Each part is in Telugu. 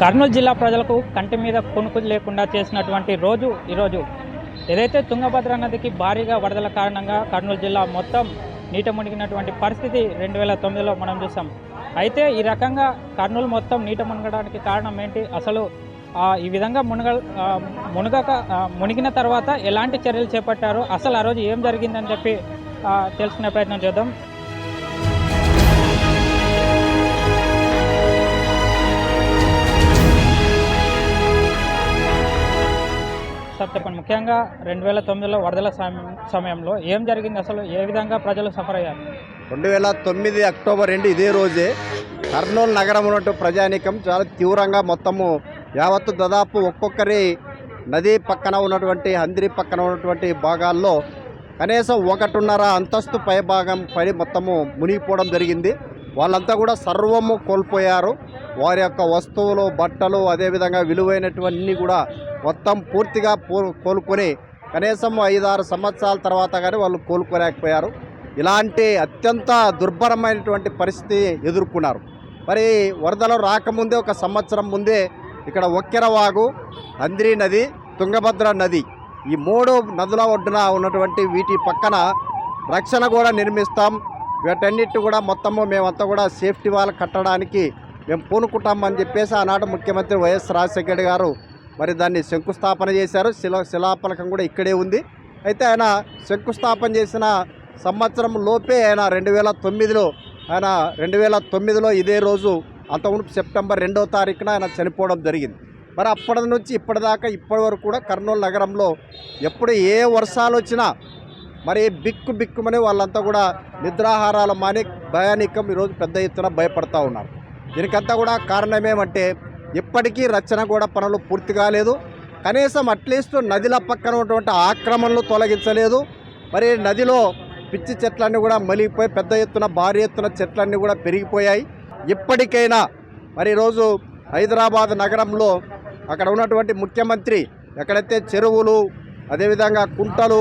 కర్నూలు జిల్లా ప్రజలకు కంటి మీద కొనుకు లేకుండా చేసినటువంటి రోజు ఈరోజు ఏదైతే తుంగభద్ర నదికి భారీగా వరదల కారణంగా కర్నూలు జిల్లా మొత్తం నీట మునిగినటువంటి పరిస్థితి రెండు వేల తొమ్మిదిలో మనం చూసాం. అయితే ఈ రకంగా కర్నూలు మొత్తం నీట మునగడానికి కారణం ఏంటి? అసలు ఈ విధంగా మునగ మునగక మునిగిన తర్వాత ఎలాంటి చర్యలు చేపట్టారు? అసలు ఆ రోజు ఏం జరిగిందని చెప్పి తెలుసుకునే ప్రయత్నం చేద్దాం. ముఖ్యంగా రెండు వేల తొమ్మిదిలో వరదల సమయం సమయంలో ఏం జరిగింది? అసలు ఏ విధంగా ప్రజలు సఫర్ అయ్యారు? రెండు వేల తొమ్మిది అక్టోబర్ రెండు ఇదే రోజే కర్నూలు నగరం ఉన్నట్టు ప్రజానీకం చాలా తీవ్రంగా మొత్తము యావత్తు దాదాపు ఒక్కొక్కరి నది పక్కన ఉన్నటువంటి అందిరి పక్కన ఉన్నటువంటి భాగాల్లో కనీసం ఒకటిన్నర అంతస్తు పై భాగం పై మొత్తము మునిగిపోవడం జరిగింది. వాళ్ళంతా కూడా సర్వము కోల్పోయారు. వారి యొక్క వస్తువులు బట్టలు అదేవిధంగా విలువైనటువన్నీ కూడా మొత్తం పూర్తిగా కోలుకొని కనీసం ఐదారు సంవత్సరాల తర్వాత కానీ వాళ్ళు కోలుకోలేకపోయారు. ఇలాంటి అత్యంత దుర్భరమైనటువంటి పరిస్థితి ఎదుర్కొన్నారు. మరి వరదలు రాకముందే ఒక సంవత్సరం ముందే ఇక్కడ ఒక్కెరవాగు అంద్రి నది తుంగభద్ర నది ఈ మూడు నదుల ఒడ్డున ఉన్నటువంటి వీటి పక్కన రక్షణ కూడా నిర్మిస్తాం. వీటన్నిటి కూడా మొత్తము మేమంతా కూడా సేఫ్టీ వాళ్ళు కట్టడానికి మేము పూనుకుంటామని చెప్పేసి ఆనాడు ముఖ్యమంత్రి వైఎస్ రాజశేఖర్ గారు మరి దాన్ని శంకుస్థాపన చేశారు. శిలా శిలాఫలకం కూడా ఇక్కడే ఉంది. అయితే ఆయన శంకుస్థాపన చేసిన సంవత్సరం లోపే ఆయన రెండు వేల తొమ్మిదిలో ఆయన రెండు వేల తొమ్మిదిలో ఇదే రోజు అంతకుముందు సెప్టెంబర్ రెండవ తారీఖున ఆయన చనిపోవడం జరిగింది. మరి అప్పటి నుంచి ఇప్పటిదాకా ఇప్పటి వరకు కూడా కర్నూలు నగరంలో ఎప్పుడు ఏ వర్షాలు వచ్చినా మరి బిక్కు బిక్కుమని వాళ్ళంతా కూడా నిద్రాహారాలు మాని భయానికం ఈరోజు పెద్ద ఎత్తున భయపడతా ఉన్నారు. దీనికంతా కూడా కారణం ఏమంటే ఇప్పటికీ రచన కూడా పనులు పూర్తి కాలేదు. కనీసం అట్లీస్ట్ నదిల పక్కన ఉన్నటువంటి ఆక్రమణలు తొలగించలేదు. మరి నదిలో పిచ్చి చెట్లన్నీ కూడా మలిగిపోయి పెద్ద ఎత్తున భారీ ఎత్తున చెట్లన్నీ కూడా పెరిగిపోయాయి. ఇప్పటికైనా మరి ఈరోజు హైదరాబాద్ నగరంలో అక్కడ ఉన్నటువంటి ముఖ్యమంత్రి ఎక్కడైతే చెరువులు అదేవిధంగా కుంటలు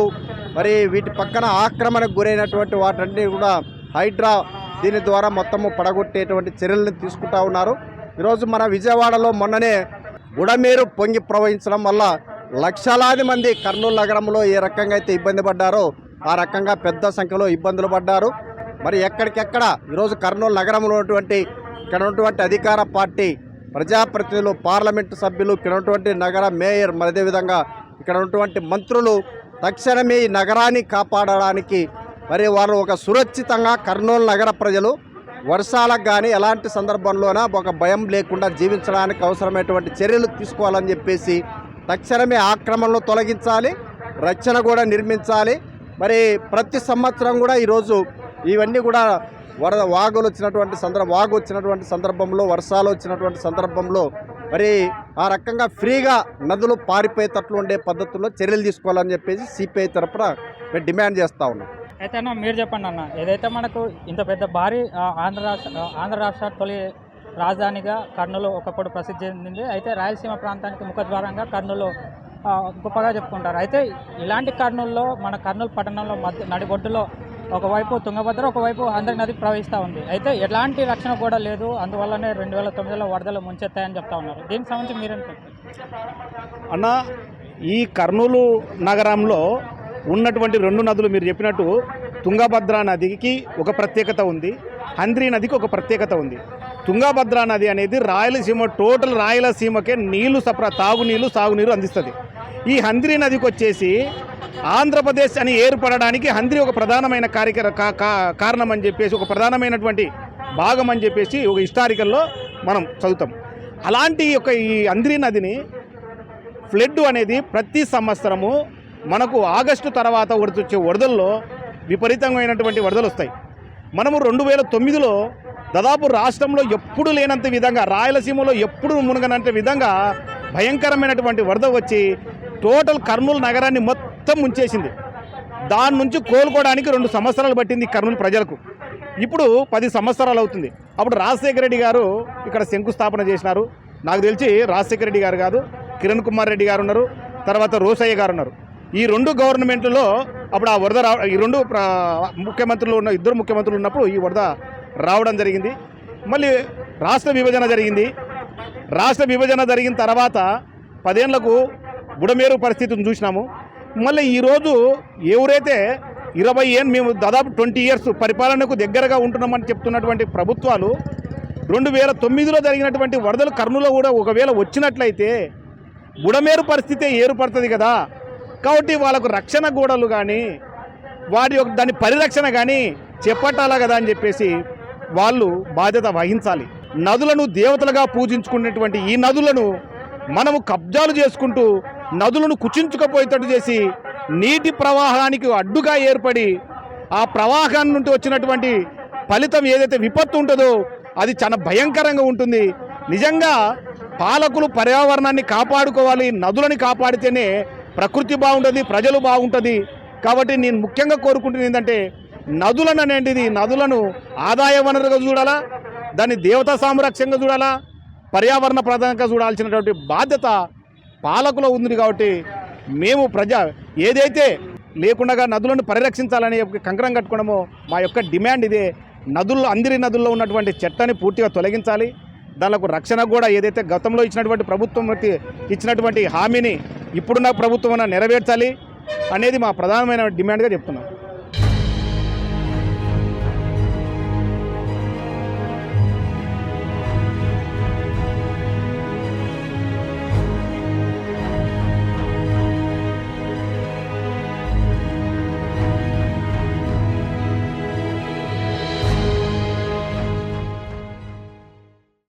మరి వీటి పక్కన ఆక్రమణకు గురైనటువంటి వాటన్ని కూడా హైడ్రా దీని ద్వారా మొత్తము పడగొట్టేటువంటి చర్యలను తీసుకుంటా ఉన్నారు. ఈరోజు మన విజయవాడలో మొన్ననే బుడమేరు పొంగి ప్రవహించడం వల్ల లక్షలాది మంది కర్నూలు నగరంలో ఏ రకంగా అయితే ఇబ్బంది పడ్డారో ఆ రకంగా పెద్ద సంఖ్యలో ఇబ్బందులు పడ్డారు. మరి ఎక్కడికెక్కడ ఈరోజు కర్నూలు నగరంలో ఉన్నటువంటి ఇక్కడ ఉన్నటువంటి అధికార పార్టీ ప్రజాప్రతినిధులు పార్లమెంటు సభ్యులు ఇక్కడ ఉన్నటువంటి నగర మేయర్ మరి అదేవిధంగా ఇక్కడ ఉన్నటువంటి మంత్రులు తక్షణమే ఈ నగరాన్ని కాపాడడానికి మరి వారు ఒక సురక్షితంగా కర్నూలు నగర ప్రజలు వర్షాలకు కానీ ఎలాంటి సందర్భంలోనా ఒక భయం లేకుండా జీవించడానికి అవసరమైనటువంటి చర్యలు తీసుకోవాలని చెప్పేసి తక్షణమే ఆక్రమణలు తొలగించాలి రక్షణ కూడా నిర్మించాలి. మరి ప్రతి సంవత్సరం కూడా ఈరోజు ఇవన్నీ కూడా వరద వాగులు వచ్చినటువంటి సందర్భ వాగు వచ్చినటువంటి సందర్భంలో వర్షాలు వచ్చినటువంటి సందర్భంలో మరి ఆ రకంగా ఫ్రీగా నదులు పారిపోయేటట్లు ఉండే పద్ధతుల్లో చర్యలు తీసుకోవాలని చెప్పేసి సిపిఐ తరపున మేము డిమాండ్ చేస్తూ ఉన్నాం. అయితే అన్న మీరు చెప్పండి అన్న ఏదైతే మనకు ఇంత పెద్ద భారీ ఆంధ్ర రాష్ట్ర ఆంధ్ర రాష్ట్ర తొలి రాజధానిగా కర్నూలు ఒకప్పుడు ప్రసిద్ధి చెందింది అయితే రాయలసీమ ప్రాంతానికి ముఖద్వారంగా కర్నూలు గొప్పగా చెప్పుకుంటారు. అయితే ఇలాంటి కర్నూలులో మన కర్నూలు పట్టణంలో మధ్య నడిబొడ్డులో ఒకవైపు తుంగభద్ర ఒకవైపు ఆంధ్ర నది ప్రవహిస్తూ ఉంది. అయితే ఎలాంటి రక్షణ కూడా లేదు అందువల్లనే రెండు వేల తొమ్మిదిలో వరదలు ముంచెత్తాయని చెప్తా ఉన్నారు. దీనికి సంబంధించి మీరేంటారు అన్న ఈ కర్నూలు నగరంలో ఉన్నటువంటి రెండు నదులు మీరు చెప్పినట్టు తుంగభద్రా నదికి ఒక ప్రత్యేకత ఉంది హంద్రి నదికి ఒక ప్రత్యేకత ఉంది. తుంగభద్రా నది అనేది రాయలసీమ టోటల్ రాయలసీమకే నీళ్ళు సప్ర తాగునీళ్ళు సాగునీరు అందిస్తుంది. ఈ హంద్రి నదికి వచ్చేసి ఆంధ్రప్రదేశ్ అని ఏర్పడడానికి హంద్రి ఒక ప్రధానమైన కార్యక్ర కా- కా- కారణం అని చెప్పేసి ఒక ప్రధానమైనటువంటి భాగం అని చెప్పేసి ఒక హిస్టారికల్లో మనం చదువుతాం. అలాంటి యొక్క ఈ హంద్రి నదిని ఫ్లడ్ అనేది ప్రతి సంవత్సరము మనకు ఆగస్టు తర్వాత వచ్చే వరదల్లో విపరీతమైనటువంటి వరదలు వస్తాయి. మనము రెండు వేల తొమ్మిదిలో దాదాపు రాష్ట్రంలో ఎప్పుడు లేనంత విధంగా రాయలసీమలో ఎప్పుడు మునగనంత విధంగా భయంకరమైనటువంటి వరద వచ్చి టోటల్ కర్నూలు నగరాన్ని మొత్తం ముంచేసింది. దాని నుంచి కోలుకోవడానికి రెండు సంవత్సరాలు పట్టింది కర్నూలు ప్రజలకు. ఇప్పుడు పది సంవత్సరాలు అవుతుంది. అప్పుడు రాజశేఖర రెడ్డి గారు ఇక్కడ శంకుస్థాపన చేసినారు. నాకు తెలిసి రాజశేఖర రెడ్డి గారు కాదు కిరణ్ కుమార్ రెడ్డి గారు ఉన్నారు తర్వాత రోసయ్య గారు ఉన్నారు. ఈ రెండు గవర్నమెంట్లలో అప్పుడు ఆ వరద రా ఈ రెండు ముఖ్యమంత్రులు ఉన్న ఇద్దరు ముఖ్యమంత్రులు ఉన్నప్పుడు ఈ వరద రావడం జరిగింది. మళ్ళీ రాష్ట్ర విభజన జరిగింది. రాష్ట్ర విభజన జరిగిన తర్వాత పదేళ్ళకు బుడమేరు పరిస్థితిని చూసినాము. మళ్ళీ ఈరోజు ఎవరైతే ఇరవై ఏళ్ళు మేము దాదాపు ట్వంటీ ఇయర్స్ పరిపాలనకు దగ్గరగా ఉంటున్నామని చెప్తున్నటువంటి ప్రభుత్వాలు రెండు వేల తొమ్మిదిలో జరిగినటువంటి వరదలు కర్నూలు కూడా ఒకవేళ వచ్చినట్లయితే బుడమేరు పరిస్థితే ఏర్పడుతుంది కదా. కాబట్టి వాళ్ళకు రక్షణ గోడలు కానీ వారి యొక్క దాని పరిరక్షణ కానీ చేపట్టాలా కదా అని చెప్పేసి వాళ్ళు బాధ్యత వహించాలి. నదులను దేవతలుగా పూజించుకునేటువంటి ఈ నదులను మనము కబ్జాలు చేసుకుంటూ నదులను కుచించుకపోయేటట్టు చేసి నీటి ప్రవాహానికి అడ్డుగా ఏర్పడి ఆ ప్రవాహం నుండి వచ్చినటువంటి ఫలితం ఏదైతే విపత్తు ఉంటుందో అది చాలా భయంకరంగా ఉంటుంది. నిజంగా పాలకులు పర్యావరణాన్ని కాపాడుకోవాలి నదులని కాపాడితేనే ప్రకృతి బాగుంటుంది ప్రజలు బాగుంటుంది. కాబట్టి నేను ముఖ్యంగా కోరుకుంటుంది ఏంటంటే నదులను అనేది నదులను ఆదాయ వనరుగా చూడాలా దాన్ని దేవతా సంరక్షణగా చూడాలా పర్యావరణ ప్రధానంగా చూడాల్సినటువంటి బాధ్యత పాలకులో ఉంది కాబట్టి మేము ప్రజా ఏదైతే లేకుండా నదులను పరిరక్షించాలని ఒక కంకణం కట్టుకోవడమో మా యొక్క డిమాండ్ ఇదే. నదుల్లో అందరి నదుల్లో ఉన్నటువంటి చెట్టని పూర్తిగా తొలగించాలి. దానికి రక్షణ కూడా ఏదైతే గతంలో ఇచ్చినటువంటి ప్రభుత్వం ఇచ్చినటువంటి హామీని ఇప్పుడున్న ప్రభుత్వం నెరవేర్చాలి అనేది మా ప్రధానమైన డిమాండ్గా చెప్తున్నాం.